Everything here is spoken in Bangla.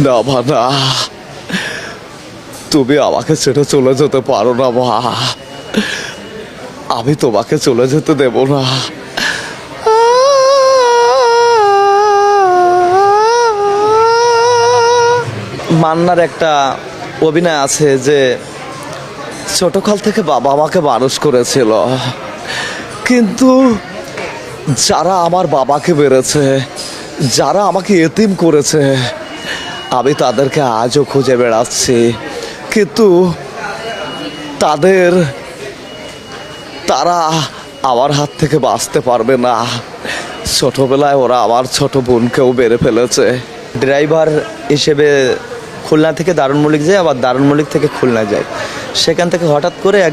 না, মা, না। তুমি আমাকে ছেড়ে চলে যেতে পারো না, মা। আমি তোমাকে চলে যেতে দেব না। মান্নার একটা অভিনয় আছে যে ছোটকাল থেকে বাবা আমাকে মানুষ করেছিল। কিন্তু যারা আমার বাবাকে মেরেছে, যারা আমাকে এতিম করেছে আমি তাদেরকে আজও খুঁজে বেড়াচ্ছি। কিন্তু তাদের, তারা আমার হাত থেকে বাঁচতে পারবে না। ছোটবেলায় ওরা আমার ছোট বোনকেও বেড়ে ফেলেছে। ড্রাইভার হিসেবে খুলনা থেকে দারুণ মল্লিক যায়, আবার দারুণ মল্লিক থেকে খুলনা যায়। সেখান থেকে হঠাৎ করে এক